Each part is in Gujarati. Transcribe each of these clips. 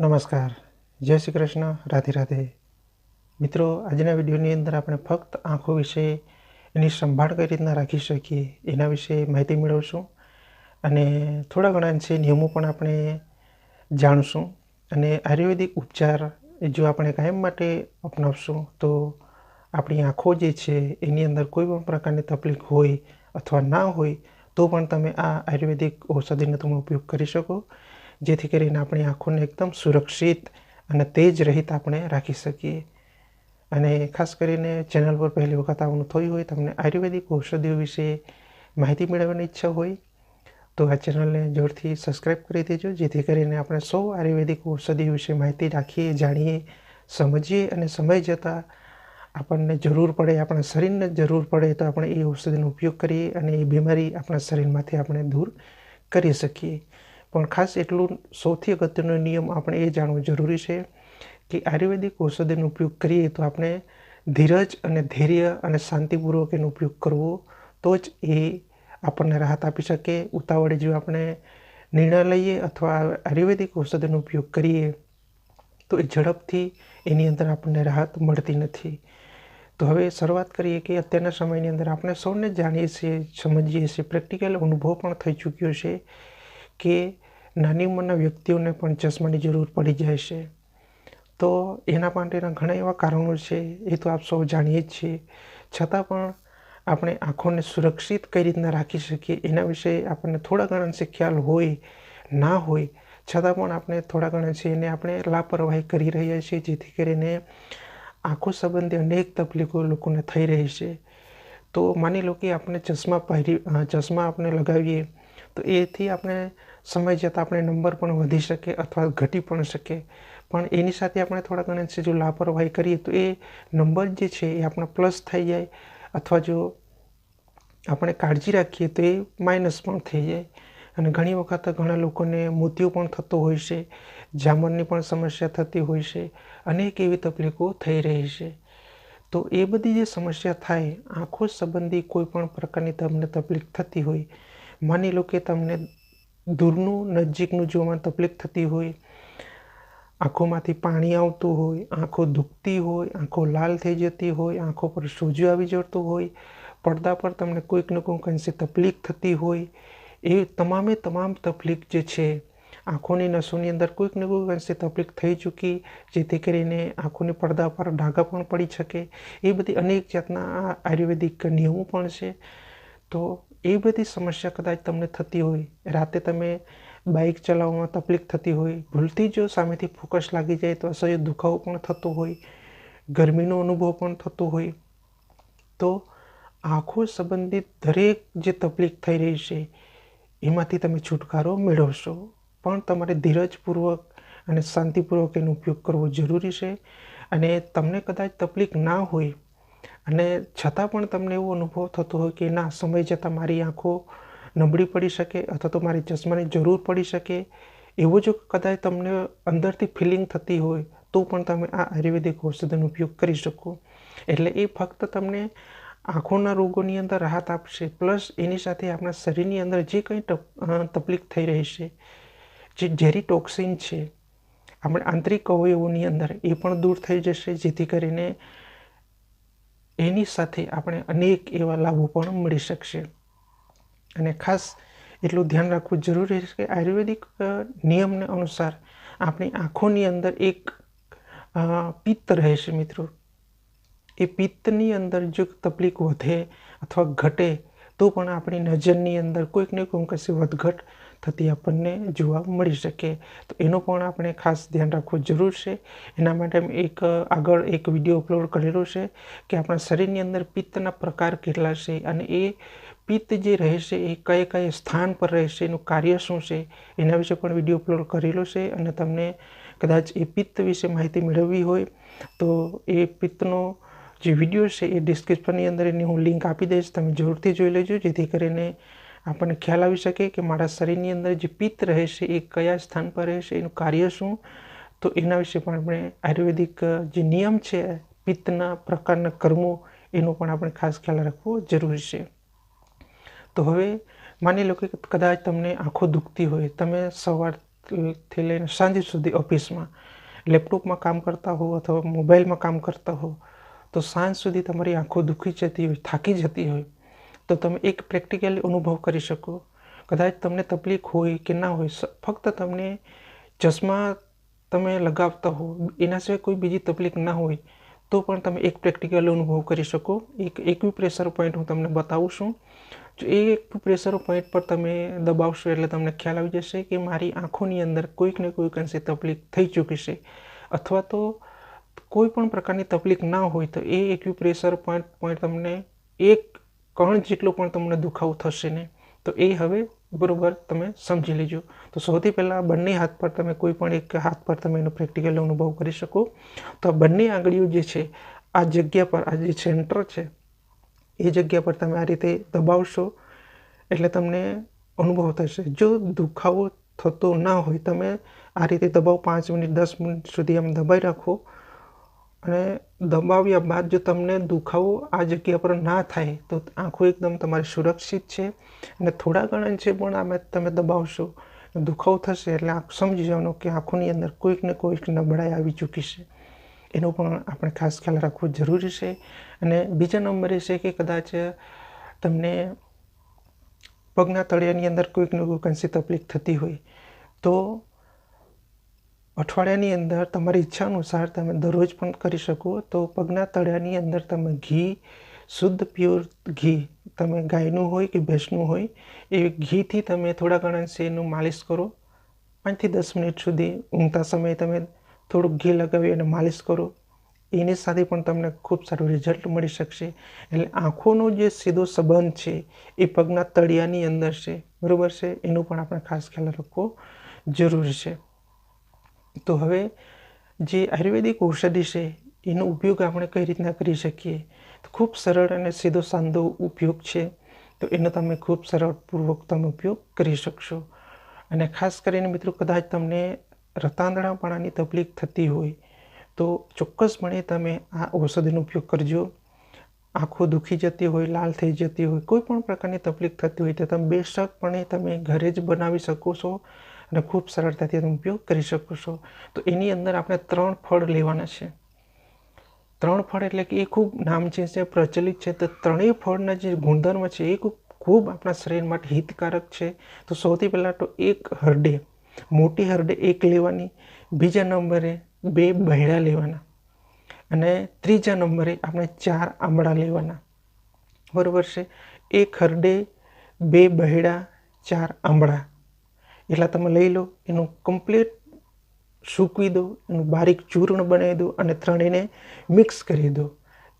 નમસ્કાર. જય શ્રી કૃષ્ણ. રાધે રાધે. મિત્રો, આજના વિડીયોની અંદર આપણે ફક્ત આંખો વિશે એની સંભાળ કઈ રીતના રાખી શકીએ એના વિશે માહિતી મેળવશું અને થોડા ઘણા અંશે નિયમો પણ આપણે જાણશું અને આયુર્વેદિક ઉપચાર જો આપણે કાયમ માટે અપનાવશું તો આપણી આંખો જે છે એની અંદર કોઈ પણ પ્રકારની તકલીફ હોય અથવા ના હોય તો પણ તમે આ આયુર્વેદિક ઔષધિનો તમે ઉપયોગ કરી શકો જેથી કરીને આપણી આંખોને એકદમ સુરક્ષિત અને તેજ રહિત આપણે રાખી શકીએ. અને ખાસ કરીને ચેનલ પર પહેલી વખત આવવાનું થયું હોય, તમને આયુર્વેદિક ઔષધિઓ વિશે માહિતી મેળવવાની ઈચ્છા હોય, તો આ ચેનલને જોરથી સબસ્ક્રાઈબ કરી દેજો, જેથી કરીને આપણે સૌ આયુર્વેદિક ઔષધિઓ વિશે માહિતી રાખીએ, જાણીએ, સમજીએ અને સમય જતાં આપણને જરૂર પડે, આપણા શરીરને જરૂર પડે, તો આપણે એ ઔષધિનો ઉપયોગ કરીએ અને એ બીમારી આપણા શરીરમાંથી આપણે દૂર કરી શકીએ. પણ ખાસ એટલું સૌથી અગત્યનો નિયમ આપણે એ જાણવો જરૂરી છે કે આયુર્વેદિક ઔષધિનો ઉપયોગ કરીએ તો આપણે ધીરજ અને ધૈર્ય અને શાંતિપૂર્વક એનો ઉપયોગ કરવો તો જ એ આપણને રાહત આપી શકે. ઉતાવળે જો આપણે નિર્ણય લઈએ અથવા આયુર્વેદિક ઔષધિનો ઉપયોગ કરીએ તો એ ઝડપથી એની અંદર આપણને રાહત મળતી નથી. તો હવે શરૂઆત કરીએ કે અત્યારના સમયની અંદર આપણે સૌને જાણીએ છીએ, સમજીએ છીએ. પ્રેક્ટિકલ અનુભવ પણ થઈ ચૂક્યો છે કે નાની ઉંમરના વ્યક્તિઓને પણ ચશ્માની જરૂર પડી જાય છે. તો એના માટેના ઘણા એવા કારણો છે, એ તો આપ સૌ જાણીએ જ છીએ. છતાં પણ આપણે આંખોને સુરક્ષિત કઈ રીતના રાખી શકીએ એના વિશે આપણને થોડા ઘણા અંશે ખ્યાલ હોય, ના હોય, છતાં પણ આપણે થોડા ઘણા છે એને આપણે લાપરવાહી કરી રહ્યા છીએ, જેથી કરીને આંખો સંબંધી અનેક તકલીફો લોકોને થઈ રહી છે. તો માની લો કે આપણે ચશ્મા પહેરી ચશ્મા આપણે લગાવીએ, તો એથી આપણે સમય જતાં આપણે નંબર પણ વધી શકે અથવા ઘટી પણ શકે પણ એની સાથે આપણે થોડા ઘણા જો લાપરવાહી કરીએ તો એ નંબર જે છે એ આપણે પ્લસ થઈ જાય અથવા જો આપણે કાળજી રાખીએ તો એ માઇનસ પણ થઈ જાય. અને ઘણી વખત ઘણા લોકોને મોતિયો પણ થતો હોય છે, જામરની પણ સમસ્યા થતી હોય છે, અનેક એવી તકલીફો થઈ રહી છે. તો એ બધી જે સમસ્યા થાય, આંખો સંબંધી કોઈ પણ પ્રકારની તમને તકલીફ થતી હોય, માની લો કે તમને દૂરનું, નજીકનું જોવામાં તકલીફ થતી હોય, આંખોમાંથી પાણી આવતું હોય, આંખો દુખતી હોય, આંખો લાલ થઈ જતી હોય, આંખો પર સોજો આવી જતું હોય, પડદા પર તમને કોઈક ને કોઈક અંશે તકલીફ થતી હોય, એ તમામે તમામ તકલીફ જે છે, આંખોની નસોની અંદર કોઈક ને કોઈક અંશે તકલીફ થઈ ચૂકી, જેથી કરીને આંખોની પડદા પર ડાઘા પણ પડી શકે. એ બધી અનેક જાતના આયુર્વેદિક નિયમો પણ છે. તો એ બધી સમસ્યા કદાચ તમને થતી હોય, રાતે તમે બાઇક ચલાવવામાં તકલીફ થતી હોય, ભૂલથી જો સામેથી ફોકસ લાગી જાય તો અસહ્ય દુખાવો પણ થતો હોય, ગરમીનો અનુભવ પણ થતો હોય, તો આંખો સંબંધિત દરેક જે તકલીફ થઈ રહી છે, એમાંથી તમે છુટકારો મેળવશો. પણ તમારે ધીરજપૂર્વક અને શાંતિપૂર્વક એનો ઉપયોગ કરવો જરૂરી છે. અને તમને કદાચ તકલીફ ના હોય અને છતાં પણ તમને એવો અનુભવ થતો હોય કે ના, સમય જતાં મારી આંખો નબળી પડી શકે અથવા તો મારી ચશ્માની જરૂર પડી શકે, એવો જો કદાચ તમને અંદરથી ફિલિંગ થતી હોય, તો પણ તમે આ આયુર્વેદિક ઔષધિનો ઉપયોગ કરી શકો. એટલે એ ફક્ત તમને આંખોના રોગોની અંદર રાહત આપશે, પ્લસ એની સાથે આપણા શરીરની અંદર જે કંઈ તકલીફ થઈ રહી છે, જે ઝેરી ટોક્સિન છે, આપણે આંતરિક અવયવોની અંદર એ પણ દૂર થઈ જશે, જેથી કરીને એની સાથે આપણે અનેક એવા લાભો પણ મળી શકશે. અને ખાસ એટલું ધ્યાન રાખવું જરૂરી છે કે આયુર્વેદિક નિયમને અનુસાર આપણી આંખોની અંદર એક પિત્ત રહે છે મિત્રો. એ પિત્તની અંદર જો તકલીફ વધે અથવા ઘટે તો પણ આપણી નજરની અંદર કોઈક ને કોઈક કશી વધઘટ થતી આપણને જોવા મળી શકે. તો એનું પણ આપણે ખાસ ધ્યાન રાખવું જરૂર છે. એના માટે એક, આગળ એક વીડિયો અપલોડ કરેલો છે કે આપણા શરીરની અંદર પિત્તના પ્રકાર કેટલા છે અને એ પિત્ત જે રહેશે એ કયા કયા સ્થાન પર રહેશે એનું કાર્ય શું છે, એના વિશે પણ વીડિયો અપલોડ કરેલો છે અને તમને કદાચ એ પિત્ત વિશે માહિતી મેળવવી હોય તો એ પિત્તનો જે વીડિયો છે એ ડિસ્ક્રિપ્શનની અંદર એની હું લિંક આપી દઈશ. તમે જરૂરથી જોઈ લેજો, જેથી કરીને આપણને ખ્યાલ આવી શકે કે મારા શરીરની અંદર જે પિત્ત રહે છે, એ કયા સ્થાન પર રહેશે એનું કાર્ય શું? તો એના વિશે પણ આપણે આયુર્વેદિક જે નિયમ છે, પિત્તના પ્રકારના કર્મો, એનો પણ આપણે ખાસ ખ્યાલ રાખવો જરૂરી છે. તો હવે માની લો કે કદાચ તમને આંખો દુખતી હોય, તમે સવારથી લઈને સાંજ સુધી ઓફિસમાં, લેપટોપમાં કામ કરતા હો અથવા મોબાઈલમાં કામ કરતા હો, તો સાંજ સુધી તમારી આંખો દુખી જતી હોય, થાકી જતી હોય તો તમે એક પ્રેક્ટિકલી અનુભવ કરી શકો. કદાચ તમને તકલીફ હોય કે ના હોય ફક્ત તમને ચશ્મા તમે લગાવતા હો, એના સિવાય કોઈ બીજી તકલીફ ના હોય, તો પણ તમે એક પ્રેક્ટિકલ અનુભવ કરી શકો. એક એક્યુપ્રેશર પોઈન્ટ હું તમને બતાવું છું. જો એ એક પ્રેશર પોઈન્ટ પર તમે દબાવશો એટલે તમને ખ્યાલ આવી જશે કે મારી આંખોની અંદર કોઈક ને કોઈક અંશે તકલીફ થઈ ચૂકી છે. અથવા તો કોઈ પણ પ્રકારની તકલીફ ના હોય તો એ એક્યુપ્રેશર પોઈન્ટ પોઈન્ટ તમને એક કણ જેટલો પણ તમને દુખાવો થશે ને તો એ હવે બરાબર તમે સમજી લેજો. તો સૌથી પહેલાં બંને હાથ પર તમે કોઈ પણ એક હાથ પર તમે એનો પ્રેક્ટિકલ અનુભવ કરી શકો. તો આ બંને આંગળીઓ જે છે, આ જગ્યા પર, આ જે સેન્ટર છે, એ જગ્યા પર તમે આ રીતે દબાવશો એટલે તમને અનુભવ થશે. જો દુખાવો થતો ના હોય, તમે આ રીતે દબાવ પાંચ મિનિટ, દસ મિનિટ સુધી આમ દબાઈ રાખો અને દબાવ્યા બાદ જો તમને દુખાવો આ જગ્યા પર ના થાય, તો આંખો એકદમ તમારી સુરક્ષિત છે અને થોડા ઘણા છે પણ આમે તમે દબાવશો, દુખાવો થશે એટલે આંખ સમજી જવાનું કે આંખોની અંદર કોઈક ને કોઈક નબળાઈ આવી ચૂકી છે. એનો પણ આપણે ખાસ ખ્યાલ રાખવો જરૂરી છે. અને બીજા નંબરે છે કે કદાચ તમને પગના તળિયાની અંદર કોઈક ને કોઈક અંશે તકલીફ થતી હોય, તો અઠવાડિયાની અંદર તમારી ઈચ્છા અનુસાર તમે દરરોજ પણ કરી શકો. તો પગના તળિયાની અંદર તમે ઘી, શુદ્ધ પ્યોર ઘી તમે ગાયનું હોય કે ભેંસનું હોય, એ ઘીથી તમે થોડા ઘણા અંશે એનું માલિશ કરો. પાંચથી દસ મિનિટ સુધી ઊંઘતા સમયે તમે થોડુંક ઘી લગાવી અને માલિશ કરો. એની સાથે પણ તમને ખૂબ સારું રિઝલ્ટ મળી શકશે. એટલે આંખોનો જે સીધો સંબંધ છે એ પગના તળિયાની અંદર છે. બરાબર છે? એનું પણ આપણે ખાસ ખ્યાલ રાખવો જરૂરી છે. તો હવે જે આયુર્વેદિક ઔષધિ છે, એનો ઉપયોગ આપણે કઈ રીતના કરી શકીએ? તો ખૂબ સરળ અને સીધો સાંધો ઉપયોગ છે. તો એનો તમે ખૂબ સરળપૂર્વક તમે ઉપયોગ કરી શકશો. અને ખાસ કરીને મિત્રો કદાચ તમને રતાંદણાપણાની તકલીફ થતી હોય, તો ચોક્કસપણે તમે આ ઔષધિનો ઉપયોગ કરજો. આંખો દુખી જતી હોય, લાલ થઈ જતી હોય, કોઈ પણ પ્રકારની તકલીફ થતી હોય, તો તમે બેશકપણે તમે ઘરે જ બનાવી શકો છો. અને ખૂબ સરળતાથી તમે ઉપયોગ કરી શકો છો. તો એની અંદર આપણે ત્રણ ફળ લેવાના છે. ત્રણ ફળ એટલે કે એ ખૂબ નામચીન છે પ્રચલિત છે. તો ત્રણેય ફળના જે ગુણધર્મ છે, એ ખૂબ ખૂબ આપણા શરીર માટે હિતકારક છે. તો સૌથી પહેલાં તો એક હરડે, મોટી હરડે એક લેવાની, બીજા નંબરે બે બહેડા લેવાના અને ત્રીજા નંબરે આપણે ચાર આંબળા લેવાના. બરાબર છે? એક હરડે, બે બહેડા ચાર આંબળા. એટલા તમે લઈ લો, એનું કમ્પ્લીટ સૂકવી દો, એનું બારીક ચૂર્ણ બનાવી દો અને ત્રણેયને મિક્સ કરી દો.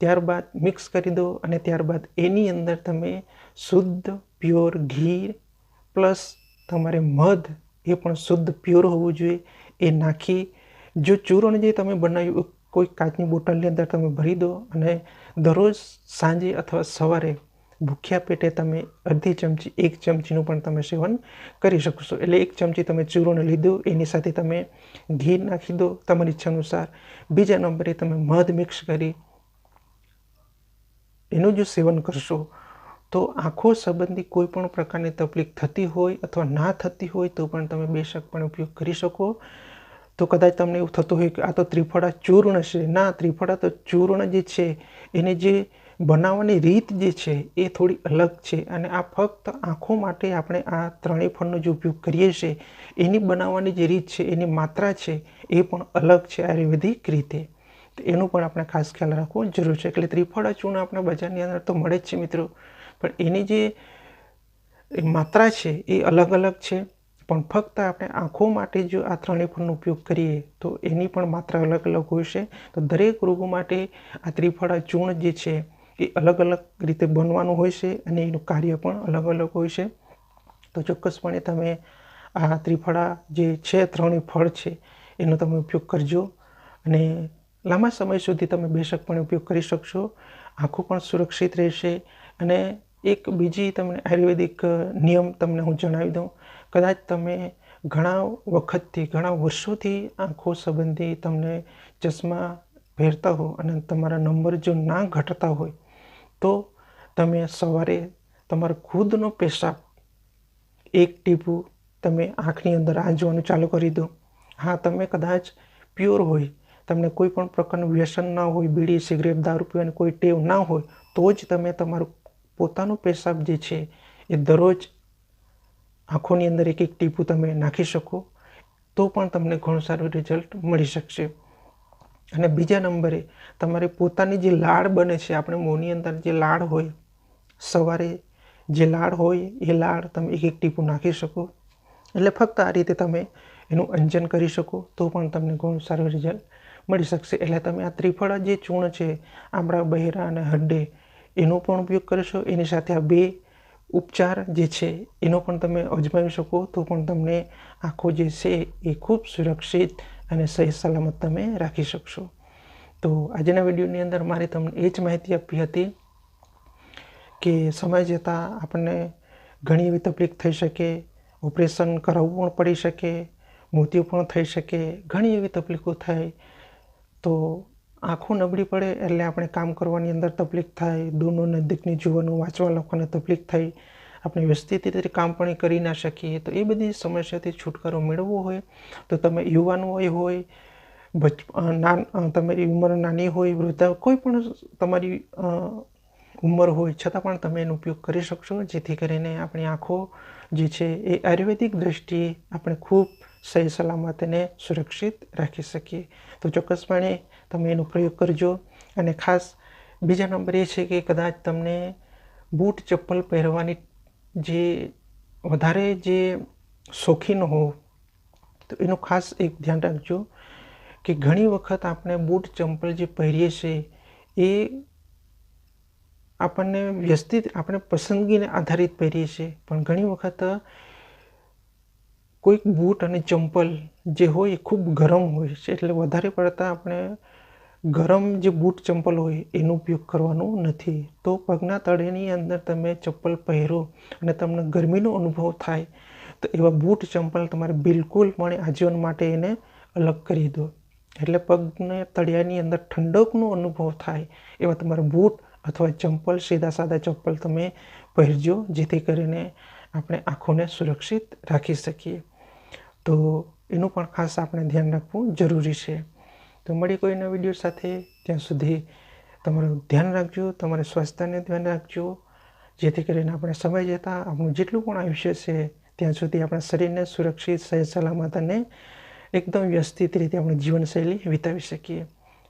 ત્યારબાદ મિક્સ કરી દો અને ત્યારબાદ એની અંદર તમે શુદ્ધ પ્યોર ઘી પ્લસ તમારે મધ એ પણ શુદ્ધ પ્યોર હોવું જોઈએ. એ નાખી, જો ચૂરણ જે તમે બનાવ્યું, કોઈ કાચની બોટલની અંદર તમે ભરી દો અને દરરોજ સાંજે અથવા સવારે ભૂખ્યા પેટે તમે અડધી ચમચી, એક ચમચીનું પણ તમે સેવન કરી શકશો એટલે એક ચમચી તમે ચૂર્ણ લીધું, એની સાથે તમે ઘી નાખી દો તમારી ઈચ્છા અનુસાર. બીજા નંબરે તમે મધ મિક્સ કરી એનું જો સેવન કરશો. તો આંખો સંબંધી કોઈ પણ પ્રકારની તકલીફ થતી હોય અથવા ના થતી હોય તો પણ તમે બેશક પણ ઉપયોગ કરી શકો. તો કદાચ તમને એવું થતું હોય કે આ તો ત્રિફળા ચૂર્ણ છે. ના, ત્રિફળા તો ચૂર્ણ જે છે, એને જે બનાવવાની રીત જે છે એ થોડી અલગ છે અને આ ફક્ત આંખો માટે આપણે આ ત્રણેય ફળનો જે ઉપયોગ કરીએ છીએ, એની બનાવવાની જે રીત છે, એની માત્રા છે, એ પણ અલગ છે આયુર્વેદિક રીતે. તો એનું પણ આપણે ખાસ ખ્યાલ રાખવો જરૂર છે. એટલે ત્રિફળા ચૂર્ણ આપણે બજારની અંદર તો મળે જ છે મિત્રો. પણ એની જે માત્રા છે એ અલગ અલગ છે. પણ ફક્ત આપણે આંખો માટે જો આ ત્રણેય ફળનો ઉપયોગ કરીએ તો એની પણ માત્રા અલગ અલગ હોય છે. તો દરેક રોગો માટે આ ત્રિફળા ચૂર્ણ જે છે એ અલગ અલગ રીતે બનવાનું હોય છે અને એનું કાર્ય પણ અલગ અલગ હોય છે. તો ચોક્કસપણે તમે આ ત્રિફળા જે છે, ત્રણેય ફળ છે, એનો તમે ઉપયોગ કરજો અને લાંબા સમય સુધી તમે બેશકપણે ઉપયોગ કરી શકશો. આંખો પણ સુરક્ષિત રહેશે અને એક બીજી તમને આયુર્વેદિક નિયમ તમને હું જણાવી દઉં. કદાચ તમે ઘણા વખતથી, ઘણા વર્ષોથી આંખો સંબંધી તમને ચશ્મા પહેરતા હો અને તમારા નંબર જો ના ઘટતા હોય તો તમે સવારે તમારો ખુદનો પેશાબ, એક ટીપું તમે આંખની અંદર આંજવાનું ચાલુ કરી દો. હા, તમે કદાચ પ્યોર હોય, તમને કોઈ પણ પ્રકારનું વ્યસન ના હોય, બીડી, સિગરેટ, દારૂ પીવાની કોઈ ટેવ ના હોય, તો જ તમે તમારું પોતાનું પેશાબ જે છે એ દરરોજ આંખોની અંદર એક એક ટીપું તમે નાખી શકો, તો પણ તમને ઘણું સારું રિઝલ્ટ મળી શકશે. અને બીજા નંબરે તમારી પોતાની જે લાળ બને છે, આપણે મોંની અંદર જે લાળ હોય, સવારે જે લાળ હોય, એ લાળ તમે એક એક ટીપું નાખી શકો. એટલે ફક્ત આ રીતે તમે એનું અંજન કરી શકો, તો પણ તમને ઘણું સારું રિઝલ્ટ મળી શકશે. એટલે તમે આ ત્રિફળા જે ચૂર્ણ છે, આમળા, બહેરા અને હડ્ડે એનો પણ ઉપયોગ કરશો એની સાથે આ બે ઉપચાર જે છે, એનો પણ તમે અજમાવી શકો, તો પણ તમને આખો જે છે, એ ખૂબ સુરક્ષિત અને સહી સલામત તમે રાખી શકશો. તો આજના વિડીયોની અંદર મારે તમને એ જ માહિતી આપી હતી કે સમય જતાં આપણને ઘણી એવી તકલીફ થઈ શકે, ઓપરેશન કરાવવું પણ પડી શકે, મૃત્યુ પણ થઈ શકે, ઘણી એવી તકલીફો થાય. તો આંખો નબળી પડે એટલે આપણે કામ કરવાની અંદર તકલીફ થાય, દૂરનું નજીકની જીવનનું વાંચવા લખવાની તકલીફ થાય. આપણે વ્યવસ્થિત રીતે કામ પણ કરી ના શકીએ. તો એ બધી સમસ્યાથી છુટકારો મેળવવો હોય, તો તમે યુવાન હોય હોય, બચ નાન તમારી ઉંમર નાની હોય, વૃદ્ધા, કોઈ પણ તમારી ઉંમર હોય, છતાં પણ તમે એનો ઉપયોગ કરી શકશો, જેથી કરીને આપણી આંખો જે છે એ આયુર્વેદિક દ્રષ્ટિએ આપણે ખૂબ સહી સલામત અને સુરક્ષિત રાખી શકીએ. તો ચોક્કસપણે તમે એનો પ્રયોગ કરજો. અને ખાસ બીજા નંબર એ છે કે કદાચ તમને બૂટ ચપ્પલ પહેરવાની જે વધારે જે શોખીન હો તો એનું ખાસ એક ધ્યાન રાખજો કે ઘણી વખત આપણે બૂટ ચંપલ જે પહેરીએ છીએ એ આપણને વ્યસ્તિત, આપણે પસંદગીને આધારિત પહેરીએ છીએ પણ ઘણી વખત કોઈક બૂટ અને ચંપલ જે હોય એ ખૂબ ગરમ હોય છે, એટલે વધારે પડતા આપણે ગરમ જે બૂટ ચંપલ હોય એનો ઉપયોગ કરવાનો નથી. તો પગના તળેની અંદર તમે ચપ્પલ પહેરો અને તમને ગરમીનો અનુભવ થાય, તો એવા બૂટ ચંપલ તમારે બિલકુલ પણ આજીવન માટે એને અલગ કરી દો. એટલે પગને તળિયાની અંદર ઠંડકનો અનુભવ થાય એવા તમારા બૂટ અથવા ચંપલ સીધા સાદા ચપ્પલ તમે પહેરજો, જેથી કરીને આપણે આંખોને સુરક્ષિત રાખી શકીએ. તો એનું પણ ખાસ આપણે ધ્યાન રાખવું જરૂરી છે. તો મળી કોઈના વીડિયો સાથે. ત્યાં સુધી તમારું ધ્યાન રાખજો, તમારા સ્વાસ્થ્યને ધ્યાન રાખજો. જેથી કરીને આપણે સમય જતાં આપણું જેટલું પણ આયુષ્ય છે, ત્યાં સુધી આપણા શરીરને સુરક્ષિત, સહી સલામત અને એકદમ વ્યવસ્થિત રીતે આપણે જીવનશૈલી વિતાવી શકીએ.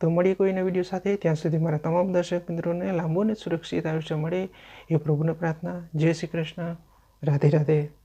તો મળીએ કોઈના વીડિયો સાથે. ત્યાં સુધી મારા તમામ દર્શક મિત્રોને લાંબુ અને સુરક્ષિત આયુષ્ય મળે. એ પ્રભુને પ્રાર્થના. જય શ્રી કૃષ્ણ. રાધે રાધે.